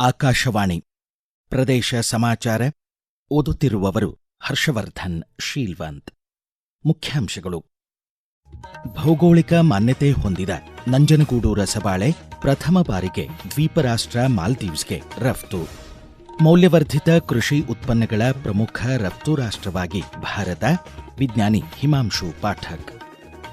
ಆಕಾಶವಾಣಿ. ಪ್ರದೇಶ ಸಮಾಚಾರ. ಓದುತ್ತಿರುವವರು ಹರ್ಷವರ್ಧನ್, ಶೀಲ್ವಂತ್. ಮುಖ್ಯಾಂಶಗಳು. ಭೌಗೋಳಿಕ ಮಾನ್ಯತೆ ಹೊಂದಿದ ನಂಜನಗೂಡು ರಸಬಾಳೆ ಪ್ರಥಮ ಬಾರಿಗೆ ದ್ವೀಪರಾಷ್ಟ್ರ ಮಾಲ್ದೀವ್ಸ್ಗೆ ರಫ್ತು. ಮೌಲ್ಯವರ್ಧಿತ ಕೃಷಿ ಉತ್ಪನ್ನಗಳ ಪ್ರಮುಖ ರಫ್ತು ರಾಷ್ಟ್ರವಾಗಿ ಭಾರತ. ವಿಜ್ಞಾನಿ ಹಿಮಾಂಶು ಪಾಠಕ್.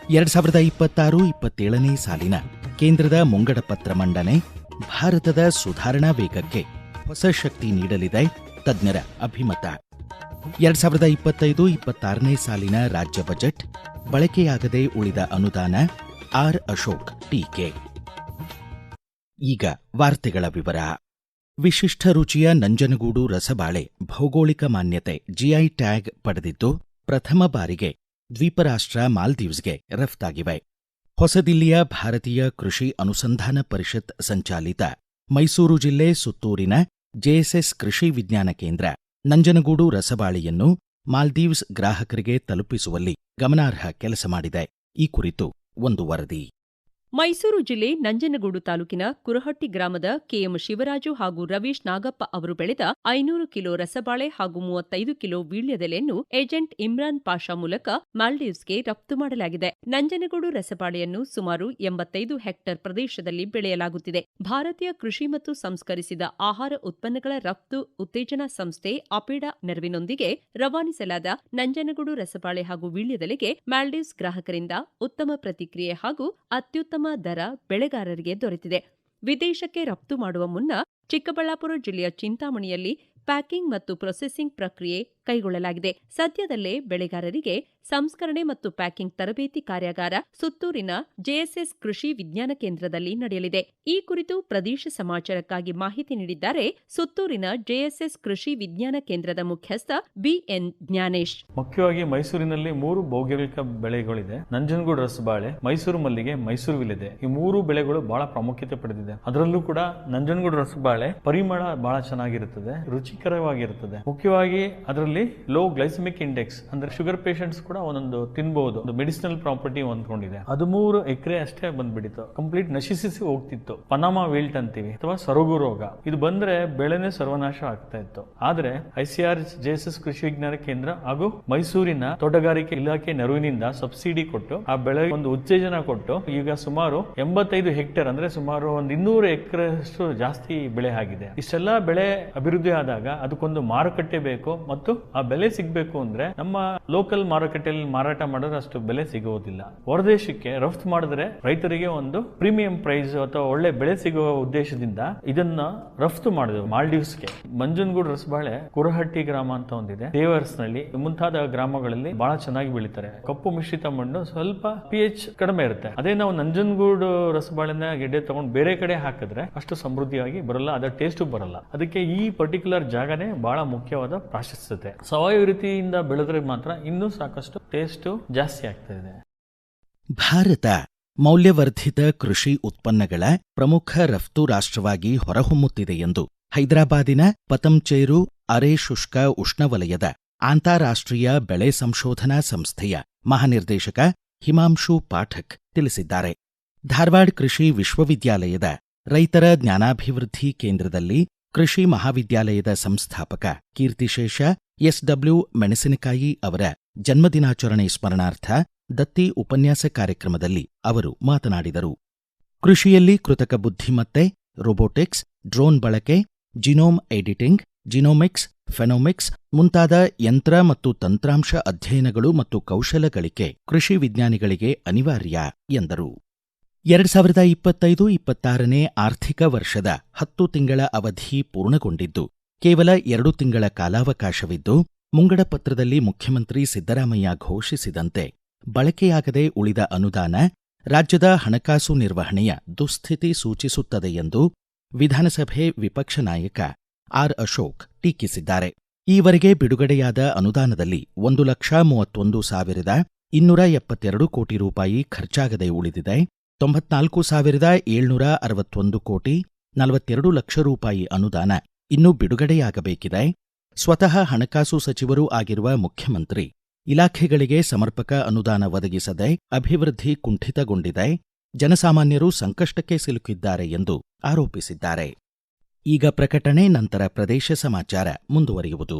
ಎರಡ್ ಸಾವಿರದ ಇಪ್ಪತ್ತಾರು ಇಪ್ಪತ್ತೇಳನೇ ಸಾಲಿನ ಕೇಂದ್ರದ ಮುಂಗಡಪತ್ರ ಮಂಡನೆ ಭಾರತದ ಸುಧಾರಣಾ ವೇಗಕ್ಕೆ ಹೊಸ ಶಕ್ತಿ ನೀಡಲಿದೆ ತಜ್ಞರ ಅಭಿಮತ. ಎರಡ್ ಸಾವಿರದ ಇಪ್ಪತ್ತೈದು, ಇಪ್ಪತ್ತಾರನೇ ಸಾಲಿನ ರಾಜ್ಯ ಬಜೆಟ್ ಬಳಕೆಯಾಗದೆ ಉಳಿದ ಅನುದಾನ ಆರ್ ಅಶೋಕ್ ಟೀಕೆ. ಈಗ ವಾರ್ತೆಗಳ ವಿವರ. ವಿಶಿಷ್ಟ ರುಚಿಯ ನಂಜನಗೂಡು ರಸಬಾಳೆ ಭೌಗೋಳಿಕ ಮಾನ್ಯತೆ ಜಿಐ ಟ್ಯಾಗ್ ಪಡೆದಿದ್ದು, ಪ್ರಥಮ ಬಾರಿಗೆ ದ್ವೀಪರಾಷ್ಟ್ರ ಮಾಲ್ದೀವ್ಸ್ಗೆ ರಫ್ತಾಗಿವೆ. ಹೊಸದಿಲ್ಲಿಯ ಭಾರತೀಯ ಕೃಷಿ ಅನುಸಂಧಾನ ಪರಿಷತ್ ಸಂಚಾಲಿತ ಮೈಸೂರು ಜಿಲ್ಲೆ ಸುತ್ತೂರಿನ ಜೆಎಸ್ಎಸ್ ಕೃಷಿ ವಿಜ್ಞಾನ ಕೇಂದ್ರ ನಂಜನಗೂಡು ರಸಬಾಳೆಯನ್ನು ಮಾಲ್ದೀವ್ಸ್ ಗ್ರಾಹಕರಿಗೆ ತಲುಪಿಸುವಲ್ಲಿ ಗಮನಾರ್ಹ ಕೆಲಸ ಮಾಡಿದೆ. ಈ ಕುರಿತು ಒಂದು ವರದಿ. ಮೈಸೂರು ಜಿಲ್ಲೆ ನಂಜನಗೂಡು ತಾಲೂಕಿನ ಕುರಹಟ್ಟಿ ಗ್ರಾಮದ ಕೆಎಂ ಶಿವರಾಜು ಹಾಗೂ ರವೀಶ್ ನಾಗಪ್ಪ ಅವರು ಬೆಳೆದ ಐನೂರು ಕಿಲೋ ರಸಬಾಳೆ ಹಾಗೂ ಮೂವತ್ತೈದು ಕಿಲೋ ವೀಳ್ಯದೆಲೆಯನ್ನು ಏಜೆಂಟ್ ಇಮ್ರಾನ್ ಪಾಷಾ ಮೂಲಕ ಮಾಲ್ಡೀವ್ಸ್ಗೆ ರಫ್ತು ಮಾಡಲಾಗಿದೆ. ನಂಜನಗೂಡು ರಸಬಾಳೆಯನ್ನು ಸುಮಾರು ಎಂಬತ್ತೈದು ಹೆಕ್ಟೇರ್ ಪ್ರದೇಶದಲ್ಲಿ ಬೆಳೆಯಲಾಗುತ್ತಿದೆ. ಭಾರತೀಯ ಕೃಷಿ ಮತ್ತು ಸಂಸ್ಕರಿಸಿದ ಆಹಾರ ಉತ್ಪನ್ನಗಳ ರಫ್ತು ಉತ್ತೇಜನಾ ಸಂಸ್ಥೆ ಅಪೇಡಾ ನೆರವಿನೊಂದಿಗೆ ರವಾನಿಸಲಾದ ನಂಜನಗೂಡು ರಸಬಾಳೆ ಹಾಗೂ ವೀಳ್ಯದೆಲೆಗೆ ಮಾಲ್ಡೀವ್ಸ್ ಗ್ರಾಹಕರಿಂದ ಉತ್ತಮ ಪ್ರತಿಕ್ರಿಯೆ ಹಾಗೂ ಅತ್ಯುತ್ತಮ ದರ ಬೆಳೆಗಾರರಿಗೆ ದೊರೆತಿದೆ. ವಿದೇಶಕ್ಕೆ ರಫ್ತು ಮಾಡುವ ಮುನ್ನ ಚಿಕ್ಕಬಳ್ಳಾಪುರ ಜಿಲ್ಲೆಯ ಚಿಂತಾಮಣಿಯಲ್ಲಿ ಪ್ಯಾಕಿಂಗ್ ಮತ್ತು ಪ್ರೊಸೆಸಿಂಗ್ ಪ್ರಕ್ರಿಯೆ ಕೈಗೊಳ್ಳಲಾಗಿದೆ. ಸದ್ಯದಲ್ಲೇ ಬೆಳೆಗಾರರಿಗೆ ಸಂಸ್ಕರಣೆ ಮತ್ತು ಪ್ಯಾಕಿಂಗ್ ತರಬೇತಿ ಕಾರ್ಯಾಗಾರ ಸುತ್ತೂರಿನ ಜೆಎಸ್ಎಸ್ ಕೃಷಿ ವಿಜ್ಞಾನ ಕೇಂದ್ರದಲ್ಲಿ ನಡೆಯಲಿದೆ. ಈ ಕುರಿತು ಪ್ರದೇಶ ಸಮಾಚಾರಕ್ಕಾಗಿ ಮಾಹಿತಿ ನೀಡಿದ್ದಾರೆ ಸುತ್ತೂರಿನ ಜೆಎಸ್ಎಸ್ ಕೃಷಿ ವಿಜ್ಞಾನ ಕೇಂದ್ರದ ಮುಖ್ಯಸ್ಥ ಬಿಎನ್ ಜ್ಞಾನೇಶ್. ಮುಖ್ಯವಾಗಿ ಮೈಸೂರಿನಲ್ಲಿ ಮೂರು ಭೌಗೋಳಿಕ ಬೆಳೆಗಳಿದೆ. ನಂಜನಗೂಡು ರಸಬಾಳೆ, ಮೈಸೂರು ಮಲ್ಲಿಗೆ, ಮೈಸೂರು ವಿಲಿದೆ ಈ ಮೂರು ಬೆಳೆಗಳು ಬಹಳ ಪ್ರಾಮುಖ್ಯತೆ ಪಡೆದಿದೆ. ಅದರಲ್ಲೂ ಕೂಡ ನಂಜನಗೂಡು ರಸಬಾಳೆ ಪರಿಮಳ ಬಹಳ ಚೆನ್ನಾಗಿರುತ್ತದೆ. ರುಚಿಕರವಾಗಿರುತ್ತದೆ. ಮುಖ್ಯವಾಗಿ ಅದರಲ್ಲಿ ಲೋ ಗ್ಲೈಸಮಿಕ್ ಇಂಡೆಕ್ಸ್ ಅಂದ್ರೆ ಶುಗರ್ ಪೇಷಂಟ್ಸ್ ಕೂಡ ಒಂದೊಂದು ತಿನ್ಬಹುದು ಒಂದು ಮೆಡಿಸಿನಲ್ ಪ್ರಾಪರ್ಟಿ ಹೊಂದ್ಕೊಂಡಿದೆ ಹದಿಮೂರು ಎಕರೆ ಅಷ್ಟೇ ಬಂದ್ಬಿಡಿತು ಕಂಪ್ಲೀಟ್ ನಶಿಸಿ ಹೋಗ್ತಿತ್ತು. ಪನಾಮಾ ವಿಲ್ಟ್ ಅಂತೀವಿ ಅಥವಾ ಸೊರಗು ರೋಗ. ಇದು ಬಂದ್ರೆ ಬೆಳೆನೇ ಸರ್ವನಾಶ ಆಗ್ತಾ ಇತ್ತು. ಆದ್ರೆ ಐಸಿಆರ್ ಜೆಎಸ್ಎಸ್ ಕೃಷಿ ವಿಜ್ಞಾನ ಕೇಂದ್ರ ಹಾಗೂ ಮೈಸೂರಿನ ತೋಟಗಾರಿಕೆ ಇಲಾಖೆ ನೆರವಿನಿಂದ ಸಬ್ಸಿಡಿ ಕೊಟ್ಟು, ಆ ಬೆಳೆ ಒಂದು ಉತ್ತೇಜನ ಕೊಟ್ಟು, ಈಗ ಸುಮಾರು ಎಂಬತ್ತೈದು ಹೆಕ್ಟೇರ್ ಅಂದ್ರೆ ಸುಮಾರು ಒಂದು ಇನ್ನೂರು ಎಕರೆಷ್ಟು ಜಾಸ್ತಿ ಬೆಳೆ ಆಗಿದೆ. ಇಷ್ಟೆಲ್ಲ ಬೆಳೆ ಅಭಿವೃದ್ಧಿ ಆದಾಗ ಅದಕ್ಕೊಂದು ಮಾರುಕಟ್ಟೆ ಬೇಕು ಮತ್ತು ಆ ಬೆಲೆ ಸಿಗಬೇಕು ಅಂದ್ರೆ ನಮ್ಮ ಲೋಕಲ್ ಮಾರುಕಟ್ಟೆಯಲ್ಲಿ ಮಾರಾಟ ಮಾಡಿದ್ರೆ ಅಷ್ಟು ಬೆಲೆ ಸಿಗುವುದಿಲ್ಲ ಹೊರದೇಶಕ್ಕೆ ರಫ್ತು ಮಾಡಿದ್ರೆ ರೈತರಿಗೆ ಒಂದು ಪ್ರೀಮಿಯಂ ಪ್ರೈಸ್ ಅಥವಾ ಒಳ್ಳೆ ಬೆಳೆ ಸಿಗುವ ಉದ್ದೇಶದಿಂದ ಇದನ್ನ ರಫ್ತು ಮಾಡಿದೆವು ಮಾಲ್ಡೀವ್ಸ್ಗೆ. ಮಂಜನಗೂಡು ರಸಬಾಳೆ ಕುರಹಟ್ಟಿ ಗ್ರಾಮ ಅಂತ ಒಂದಿದೆ. ದೇವರ್ಸ್ನಲ್ಲಿ ಮುಂತಾದ ಗ್ರಾಮಗಳಲ್ಲಿ ಬಹಳ ಚೆನ್ನಾಗಿ ಬೆಳೀತಾರೆ. ಕಪ್ಪು ಮಿಶ್ರಿತ ಮಣ್ಣು ಸ್ವಲ್ಪ ಪಿ ಎಚ್ ಕಡಿಮೆ ಇರುತ್ತೆ. ಅದೇ ನಾವು ನಂಜನಗೂಡು ರಸಬಾಳೆನ ಗೆಡ್ಡೆ ತಗೊಂಡು ಬೇರೆ ಕಡೆ ಹಾಕಿದ್ರೆ ಅಷ್ಟು ಸಮೃದ್ಧಿಯಾಗಿ ಬರಲ್ಲ, ಅದರ ಟೇಸ್ಟು ಬರಲ್ಲ. ಅದಕ್ಕೆ ಈ ಪರ್ಟಿಕ್ಯುಲರ್ ಜಾಗನೇ ಬಹಳ ಮುಖ್ಯವಾದ ಪ್ರಾಶಸ್ತ್ಯತೆ. ಸಾವಯವ ರೀತಿಯಿಂದ ಬೆಳೆದ್ರೆ ಮಾತ್ರ ಇನ್ನೂ ಸಾಕಷ್ಟು ಟೇಸ್ಟ್ ಜಾಸ್ತಿ ಆಗ್ತಾ ಇದೆ. ಭಾರತ ಮೌಲ್ಯವರ್ಧಿತ ಕೃಷಿ ಉತ್ಪನ್ನಗಳ ಪ್ರಮುಖ ರಫ್ತು ರಾಷ್ಟ್ರವಾಗಿ ಹೊರಹೊಮ್ಮುತ್ತಿದೆ ಎಂದು ಹೈದರಾಬಾದಿನ ಪತಂಚೇರು ಅರೆ ಶುಷ್ಕ ಉಷ್ಣವಲಯದ ಅಂತಾರಾಷ್ಟ್ರೀಯ ಬೆಳೆ ಸಂಶೋಧನಾ ಸಂಸ್ಥೆಯ ಮಹಾನಿರ್ದೇಶಕ ಹಿಮಾಂಶು ಪಾಠಕ್ ತಿಳಿಸಿದ್ದಾರೆ. ಧಾರವಾಡ ಕೃಷಿ ವಿಶ್ವವಿದ್ಯಾಲಯದ ರೈತರ ಜ್ಞಾನಾಭಿವೃದ್ಧಿ ಕೇಂದ್ರದಲ್ಲಿ ಕೃಷಿ ಮಹಾವಿದ್ಯಾಲಯದ ಸಂಸ್ಥಾಪಕ ಕೀರ್ತಿಶೇಷ, ಎಸ್ಡಬ್ಲ್ಯೂ ಮೆಣಸಿನಕಾಯಿ ಅವರ ಜನ್ಮದಿನಾಚರಣೆ ಸ್ಮರಣಾರ್ಥ ದತ್ತಿ ಉಪನ್ಯಾಸ ಕಾರ್ಯಕ್ರಮದಲ್ಲಿ ಅವರು ಮಾತನಾಡಿದರು. ಕೃಷಿಯಲ್ಲಿ ಕೃತಕ ಬುದ್ಧಿಮತ್ತೆ, ರೋಬೋಟಿಕ್ಸ್, ಡ್ರೋನ್ ಬಳಕೆ, ಜಿನೋಮ್ ಎಡಿಟಿಂಗ್, ಜಿನೋಮಿಕ್ಸ್, ಫೆನೋಮಿಕ್ಸ್ ಮುಂತಾದ ಯಂತ್ರ ಮತ್ತು ತಂತ್ರಾಂಶ ಅಧ್ಯಯನಗಳು ಮತ್ತು ಕೌಶಲಗಳಿಕೆ ಕೃಷಿ ವಿಜ್ಞಾನಿಗಳಿಗೆ ಅನಿವಾರ್ಯ ಎಂದರು. ಎರಡ್ ಸಾವಿರದ ಇಪ್ಪತ್ತೈದು ಇಪ್ಪತ್ತಾರನೇ ಆರ್ಥಿಕ ವರ್ಷದ ಹತ್ತು ತಿಂಗಳ ಅವಧಿ ಪೂರ್ಣಗೊಂಡಿದ್ದು, ಕೇವಲ ಎರಡು ತಿಂಗಳ ಕಾಲಾವಕಾಶವಿದ್ದು, ಮುಂಗಡ ಪತ್ರದಲ್ಲಿ ಮುಖ್ಯಮಂತ್ರಿ ಸಿದ್ದರಾಮಯ್ಯ ಘೋಷಿಸಿದಂತೆ ಬಳಕೆಯಾಗದೆ ಉಳಿದ ಅನುದಾನ ರಾಜ್ಯದ ಹಣಕಾಸು ನಿರ್ವಹಣೆಯ ದುಸ್ಥಿತಿ ಸೂಚಿಸುತ್ತದೆ ಎಂದು ವಿಧಾನಸಭೆ ವಿಪಕ್ಷ ನಾಯಕ ಆರ್ ಅಶೋಕ್ ಟೀಕಿಸಿದ್ದಾರೆ. ಈವರೆಗೆ ಬಿಡುಗಡೆಯಾದ ಅನುದಾನದಲ್ಲಿ ಒಂದು ಲಕ್ಷ ಮೂವತ್ತೊಂದು ಸಾವಿರದ ಇನ್ನೂರ ಎಪ್ಪತ್ತೆರಡು ಕೋಟಿ ರೂಪಾಯಿ ಖರ್ಚಾಗದೆ ಉಳಿದಿದೆ. ತೊಂಬತ್ನಾಲ್ಕು ಸಾವಿರದ ಏಳ್ನೂರ ಅರವತ್ತೊಂದು ಕೋಟಿ ನಲವತ್ತೆರಡು ಲಕ್ಷ ರೂಪಾಯಿ ಅನುದಾನ ಇನ್ನೂ ಬಿಡುಗಡೆಯಾಗಬೇಕಿದೆ. ಸ್ವತಃ ಹಣಕಾಸು ಸಚಿವರೂ ಆಗಿರುವ ಮುಖ್ಯಮಂತ್ರಿ ಇಲಾಖೆಗಳಿಗೆ ಸಮರ್ಪಕ ಅನುದಾನ ಒದಗಿಸದೆ ಅಭಿವೃದ್ಧಿ ಕುಂಠಿತಗೊಂಡಿದೆ. ಜನಸಾಮಾನ್ಯರು ಸಂಕಷ್ಟಕ್ಕೆ ಸಿಲುಕಿದ್ದಾರೆ ಎಂದು ಆರೋಪಿಸಿದ್ದಾರೆ. ಈಗ ಪ್ರಕಟಣೆ, ನಂತರ ಪ್ರದೇಶ ಸಮಾಚಾರ ಮುಂದುವರಿಯುವುದು.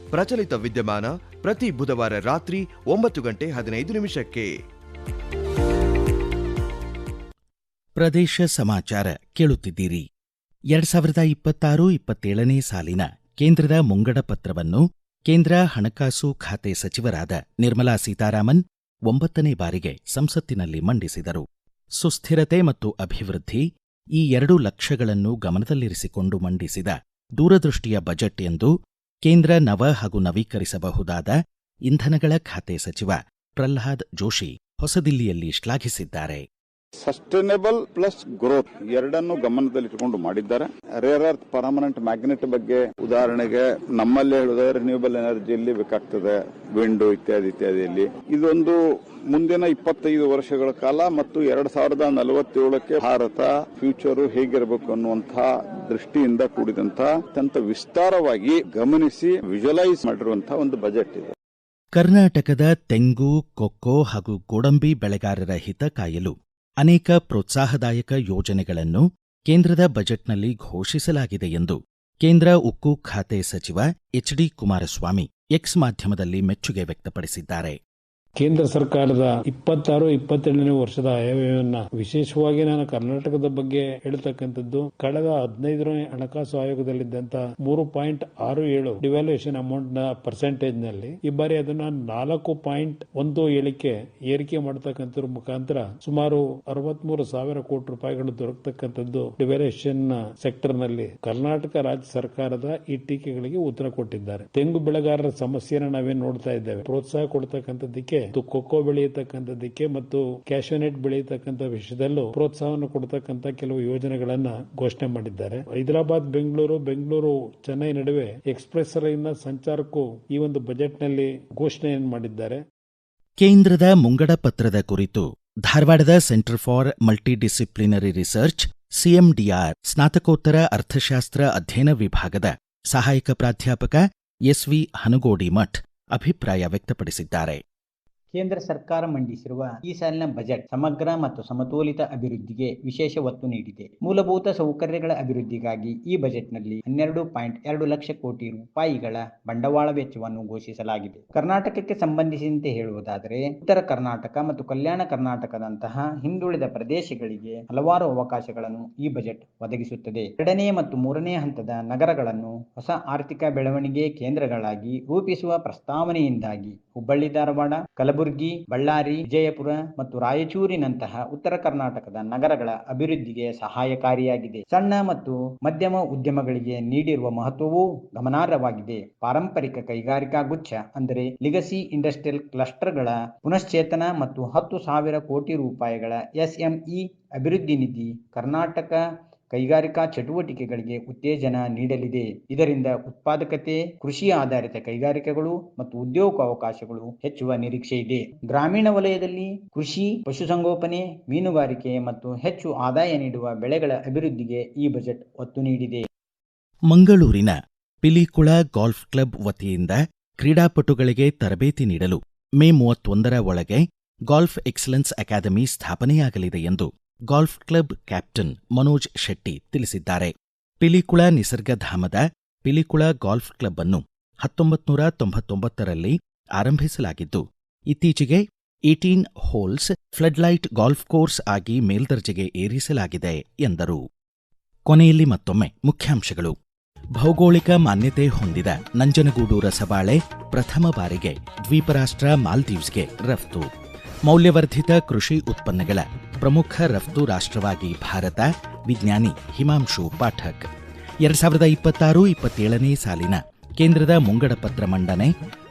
ಪ್ರಚಲಿತ ವಿದ್ಯಮಾನ ಪ್ರತಿ ಬುಧವಾರ ರಾತ್ರಿ ಒಂಬತ್ತು ಗಂಟೆ ಹದಿನೈದು ನಿಮಿಷಕ್ಕೆ. ಪ್ರದೇಶ ಸಮಾಚಾರ ಕೇಳುತ್ತಿದ್ದೀರಿ. ಎರಡ್ ಸಾವಿರದ ಇಪ್ಪತ್ತಾರು ಇಪ್ಪತ್ತೇಳನೇ ಸಾಲಿನ ಕೇಂದ್ರದ ಮುಂಗಡ ಪತ್ರವನ್ನು ಕೇಂದ್ರ ಹಣಕಾಸು ಖಾತೆ ಸಚಿವರಾದ ನಿರ್ಮಲಾ ಸೀತಾರಾಮನ್ ಒಂಬತ್ತನೇ ಬಾರಿಗೆ ಸಂಸತ್ತಿನಲ್ಲಿ ಮಂಡಿಸಿದರು. ಸುಸ್ಥಿರತೆ ಮತ್ತು ಅಭಿವೃದ್ಧಿ ಈ ಎರಡು ಲಕ್ಷ್ಯಗಳನ್ನು ಗಮನದಲ್ಲಿರಿಸಿಕೊಂಡು ಮಂಡಿಸಿದ ದೂರದೃಷ್ಟಿಯ ಬಜೆಟ್ ಎಂದು ಕೇಂದ್ರ ನವ ಹಾಗೂ ನವೀಕರಿಸಬಹುದಾದ ಇಂಧನಗಳ ಖಾತೆ ಸಚಿವ ಪ್ರಹ್ಲಾದ್ ಜೋಶಿ ಹೊಸದಿಲ್ಲಿಯಲ್ಲಿ ಶ್ಲಾಘಿಸಿದ್ದಾರೆ. ಸಸ್ಟೈನಬಲ್ ಪ್ಲಸ್ ಗ್ರೋತ್ ಎರಡನ್ನು ಗಮನದಲ್ಲಿಟ್ಟುಕೊಂಡು ಮಾಡಿದ್ದಾರೆ. ರೇರ್ ಅರ್ತ್ ಪರ್ಮನೆಂಟ್ ಮ್ಯಾಗ್ನೆಟ್ ಬಗ್ಗೆ ಉದಾಹರಣೆಗೆ ನಮ್ಮಲ್ಲಿ ಹೇಳುವುದಾದ್ರೆ ರಿನ್ಯೂಬಲ್ ಎನರ್ಜಿಯಲ್ಲಿ ಬೇಕಾಗ್ತದೆ ವಿಂಡ್ ಇತ್ಯಾದಿ ಇತ್ಯಾದಿಯಲ್ಲಿ. ಇದೊಂದು ಮುಂದಿನ ಇಪ್ಪತ್ತೈದು ವರ್ಷಗಳ ಕಾಲ ಮತ್ತು ಎರಡ್ ಸಾವಿರದ ನಲವತ್ತೇಳಕ್ಕೆ ಭಾರತ ಫ್ಯೂಚರ್ ಹೇಗಿರಬೇಕು ಅನ್ನುವಂತಹ ದೃಷ್ಟಿಯಿಂದ ಕೂಡಿದಂತಹ ಅತ್ಯಂತ ವಿಸ್ತಾರವಾಗಿ ಗಮನಿಸಿ ವಿಜುವಲೈಸ್ ಮಾಡಿರುವಂತಹ ಒಂದು ಬಜೆಟ್ ಇದೆ. ಕರ್ನಾಟಕದ ತೆಂಗು, ಕೊಕ್ಕೋ ಹಾಗೂ ಗೋಡಂಬಿ ಬೆಳೆಗಾರರ ಹಿತ ಕಾಯಲು ಅನೇಕ ಪ್ರೋತ್ಸಾಹದಾಯಕ ಯೋಜನೆಗಳನ್ನು ಕೇಂದ್ರದ ಬಜೆಟ್ನಲ್ಲಿ ಘೋಷಿಸಲಾಗಿದೆ ಎಂದು ಕೇಂದ್ರ ಉಕ್ಕು ಖಾತೆ ಸಚಿವ ಎಚ್ ಡಿ ಕುಮಾರಸ್ವಾಮಿ ಎಕ್ಸ್ ಮಾಧ್ಯಮದಲ್ಲಿ ಮೆಚ್ಚುಗೆ ವ್ಯಕ್ತಪಡಿಸಿದ್ದಾರೆ. ಕೇಂದ್ರ ಸರ್ಕಾರದ ಇಪ್ಪತ್ತಾರು, ಇಪ್ಪತ್ತೆರಡನೇ ವರ್ಷದ ಆಯವ್ಯಯವನ್ನ ವಿಶೇಷವಾಗಿ ನಾನು ಕರ್ನಾಟಕದ ಬಗ್ಗೆ ಹೇಳ್ತಕ್ಕಂಥದ್ದು, ಕಳೆದ ಹದಿನೈದನೇ ಹಣಕಾಸು ಆಯೋಗದಲ್ಲಿದ್ದಂತ ಮೂರು ಪಾಯಿಂಟ್ ಆರು ಏಳು ಡಿವ್ಯಾಲ್ಯೂಯೇಷನ್ ಅಮೌಂಟ್ನ ಪರ್ಸೆಂಟೇಜ್ನಲ್ಲಿ ಈ ಬಾರಿ ಅದನ್ನ ನಾಲ್ಕು ಪಾಯಿಂಟ್ ಒಂದು ಏಳಿಕೆ ಏರಿಕೆ ಮಾಡತಕ್ಕಂಥ ಮುಖಾಂತರ ಸುಮಾರು ಅರವತ್ಮೂರು ಸಾವಿರ ಕೋಟಿ ರೂಪಾಯಿಗಳು ದೊರಕತಕ್ಕಂಥದ್ದು ಡಿವ್ಯಾಲ್ಯೂಯೇಷನ್ ಸೆಕ್ಟರ್ನಲ್ಲಿ ಕರ್ನಾಟಕ ರಾಜ್ಯ ಸರ್ಕಾರದ ಈ ಟೀಕೆಗಳಿಗೆ ಉತ್ತರ ಕೊಟ್ಟಿದ್ದಾರೆ. ತೆಂಗು ಬೆಳೆಗಾರರ ಸಮಸ್ಯೆಯನ್ನು ನಾವೇನು ನೋಡ್ತಾ ಇದ್ದೇವೆ? ಪ್ರೋತ್ಸಾಹ ಕೊಡ್ತಕ್ಕಂಥದ್ದಕ್ಕೆ ಮತ್ತು ಕೊಕ್ಕೋ ಬೆಳೆಯತಕ್ಕಂಥದ್ದಕ್ಕೆ ಮತ್ತು ಕ್ಯಾಶೋನೆಟ್ ಬೆಳೆಯತಕ್ಕಂಥ ವಿಷಯದಲ್ಲೂ ಪ್ರೋತ್ಸಾಹವನ್ನು ಕೊಡ್ತಕ್ಕಂಥ ಕೆಲವು ಯೋಜನೆಗಳನ್ನ ಘೋಷಣೆ ಮಾಡಿದ್ದಾರೆ. ಹೈದರಾಬಾದ್, ಬೆಂಗಳೂರು ಬೆಂಗಳೂರು, ಚೆನ್ನೈ ನಡುವೆ ಎಕ್ಸ್ಪ್ರೆಸ್ ರೈಲಿನ ಸಂಚಾರಕ್ಕೂ ಈ ಒಂದು ಬಜೆಟ್ನಲ್ಲಿ ಘೋಷಣೆಯನ್ನು ಮಾಡಿದ್ದಾರೆ. ಕೇಂದ್ರದ ಮುಂಗಡ ಪತ್ರದ ಕುರಿತು ಧಾರವಾಡದ centre for multidisciplinary research, CMDR, ಸ್ನಾತಕೋತ್ತರ ಅರ್ಥಶಾಸ್ತ್ರ ಅಧ್ಯಯನ ವಿಭಾಗದ ಸಹಾಯಕ ಪ್ರಾಧ್ಯಾಪಕ ಎಸ್ವಿ ಹನುಗೋಡಿ ಮಠ್ ಅಭಿಪ್ರಾಯ ವ್ಯಕ್ತಪಡಿಸಿದ್ದಾರೆ. ಕೇಂದ್ರ ಸರ್ಕಾರ ಮಂಡಿಸಿರುವ ಈ ಸಾಲಿನ ಬಜೆಟ್ ಸಮಗ್ರ ಮತ್ತು ಸಮತೋಲಿತ ಅಭಿವೃದ್ಧಿಗೆ ವಿಶೇಷ ಒತ್ತು ನೀಡಿದೆ. ಮೂಲಭೂತ ಸೌಕರ್ಯಗಳ ಅಭಿವೃದ್ಧಿಗಾಗಿ ಈ ಬಜೆಟ್ನಲ್ಲಿ ಹನ್ನೆರಡು ಪಾಯಿಂಟ್ ಎರಡು ಲಕ್ಷ ಕೋಟಿ ರೂಪಾಯಿಗಳ ಬಂಡವಾಳ ವೆಚ್ಚವನ್ನು ಘೋಷಿಸಲಾಗಿದೆ. ಕರ್ನಾಟಕಕ್ಕೆ ಸಂಬಂಧಿಸಿದಂತೆ ಹೇಳುವುದಾದರೆ, ಉತ್ತರ ಕರ್ನಾಟಕ ಮತ್ತು ಕಲ್ಯಾಣ ಕರ್ನಾಟಕದಂತಹ ಹಿಂದುಳಿದ ಪ್ರದೇಶಗಳಿಗೆ ಹಲವಾರು ಅವಕಾಶಗಳನ್ನು ಈ ಬಜೆಟ್ ಒದಗಿಸುತ್ತದೆ. ಎರಡನೇ ಮತ್ತು ಮೂರನೇ ಹಂತದ ನಗರಗಳನ್ನು ಹೊಸ ಆರ್ಥಿಕ ಬೆಳವಣಿಗೆ ಕೇಂದ್ರಗಳಾಗಿ ರೂಪಿಸುವ ಪ್ರಸ್ತಾವನೆಯಿಂದಾಗಿ ಹುಬ್ಬಳ್ಳಿ, ಧಾರವಾಡ, ಕಲಬುರಗಿ, ಬಳ್ಳಾರಿ, ವಿಜಯಪುರ ಮತ್ತು ರಾಯಚೂರಿನಂತಹ ಉತ್ತರ ಕರ್ನಾಟಕದ ನಗರಗಳ ಅಭಿವೃದ್ಧಿಗೆ ಸಹಾಯಕಾರಿಯಾಗಿದೆ. ಸಣ್ಣ ಮತ್ತು ಮಧ್ಯಮ ಉದ್ಯಮಗಳಿಗೆ ನೀಡಿರುವ ಮಹತ್ವವೂ ಗಮನಾರ್ಹವಾಗಿದೆ. ಪಾರಂಪರಿಕ ಕೈಗಾರಿಕಾ ಗುಚ್ಛ ಅಂದರೆ ಲಿಗಸಿ ಇಂಡಸ್ಟ್ರಿಯಲ್ ಕ್ಲಸ್ಟರ್ಗಳ ಪುನಶ್ಚೇತನ ಮತ್ತು ಹತ್ತು ಸಾವಿರ ಕೋಟಿ ರೂಪಾಯಿಗಳ ಎಸ್ಎಂಇ ಅಭಿವೃದ್ಧಿ ನಿಧಿ ಕರ್ನಾಟಕ ಕೈಗಾರಿಕಾ ಚಟುವಟಿಕೆಗಳಿಗೆ ಉತ್ತೇಜನ ನೀಡಲಿದೆ. ಇದರಿಂದ ಉತ್ಪಾದಕತೆ, ಕೃಷಿ ಆಧಾರಿತ ಕೈಗಾರಿಕೆಗಳು ಮತ್ತು ಉದ್ಯೋಗ ಅವಕಾಶಗಳು ಹೆಚ್ಚುವ ನಿರೀಕ್ಷೆ ಇದೆ. ಗ್ರಾಮೀಣ ವಲಯದಲ್ಲಿ ಕೃಷಿ, ಪಶುಸಂಗೋಪನೆ, ಮೀನುಗಾರಿಕೆ ಮತ್ತು ಹೆಚ್ಚು ಆದಾಯ ನೀಡುವ ಬೆಳೆಗಳ ಅಭಿವೃದ್ಧಿಗೆ ಈ ಬಜೆಟ್ ಒತ್ತು ನೀಡಿದೆ. ಮಂಗಳೂರಿನ ಪಿಲಿಕುಳ ಗಾಲ್ಫ್ ಕ್ಲಬ್ ವತಿಯಿಂದ ಕ್ರೀಡಾಪಟುಗಳಿಗೆ ತರಬೇತಿ ನೀಡಲು ಮೇ ಮೂವತ್ತೊಂದರ ಒಳಗೆ ಗಾಲ್ಫ್ ಎಕ್ಸಲೆನ್ಸ್ ಅಕಾಡೆಮಿ ಸ್ಥಾಪನೆಯಾಗಲಿದೆ ಎಂದು golf club captain Manoj Shetty ತಿಳಿಸಿದ್ದಾರೆ. ಪಿಲಿಕುಳ ನಿಸರ್ಗಧಾಮದ ಪಿಲಿಕುಳ ಗಾಲ್ಫ್ ಕ್ಲಬ್ ಅನ್ನು ಹತ್ತೊಂಬತ್ತು ನೂರ ತೊಂಬತ್ತೊಂಬತ್ತರಲ್ಲಿ ಆರಂಭಿಸಲಾಗಿದ್ದು, ಇತ್ತೀಚೆಗೆ eighteen holes floodlight golf course ಆಗಿ ಮೇಲ್ದರ್ಜೆಗೆ ಏರಿಸಲಾಗಿದೆ ಎಂದರು. ಕೊನೆಯಲ್ಲಿ ಮತ್ತೊಮ್ಮೆ ಮುಖ್ಯಾಂಶಗಳು. ಭೌಗೋಳಿಕ ಮಾನ್ಯತೆ ಹೊಂದಿದ ನಂಜನಗೂಡು ರಸಬಾಳೆ ಪ್ರಥಮ ಬಾರಿಗೆ ದ್ವೀಪರಾಷ್ಟ್ರ ಮಾಲ್ದೀವ್ಸ್ಗೆ ರಫ್ತು. ಮೌಲ್ಯವರ್ಧಿತ ಕೃಷಿ ಉತ್ಪನ್ನಗಳ ಪ್ರಮುಖ ರಫ್ತು ರಾಷ್ಟ್ರವಾಗಿ ಭಾರತ, ವಿಜ್ಞಾನಿ ಹಿಮಾಂಶು ಪಾಠಕ್. ಎರಡ್ ಸಾವಿರದ ಇಪ್ಪತ್ತಾರು, ಇಪ್ಪತ್ತೇಳನೇ ಸಾಲಿನ ಕೇಂದ್ರದ ಮುಂಗಡ ಪತ್ರ ಮಂಡನೆ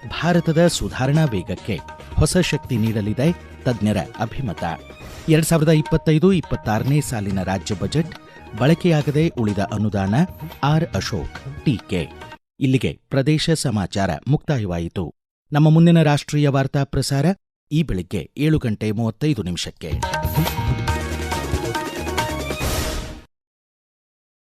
ಭಾರತದ ಸುಧಾರಣಾ ವೇಗಕ್ಕೆ ಹೊಸ ಶಕ್ತಿ ನೀಡಲಿದೆ ತಜ್ಞರ ಅಭಿಮತ. ಎರಡ್ ಸಾವಿರದ ಇಪ್ಪತ್ತೈದು, ಇಪ್ಪತ್ತಾರನೇ ಸಾಲಿನ ರಾಜ್ಯ ಬಜೆಟ್ ಬಳಕೆಯಾಗದೆ ಉಳಿದ ಅನುದಾನ ಆರ್ ಅಶೋಕ್ ಟೀಕೆ ಇಲ್ಲಿಗೆ ಪ್ರದೇಶ ಸಮಾಚಾರ ಮುಕ್ತಾಯವಾಯಿತು. ನಮ್ಮ ಮುಂದಿನ ರಾಷ್ಟ್ರೀಯ ವಾರ್ತಾ ಪ್ರಸಾರ ಈ ಬೆಳಿಗ್ಗೆ ಏಳು ಗಂಟೆ ಮೂವತ್ತೈದು ನಿಮಿಷಕ್ಕೆ.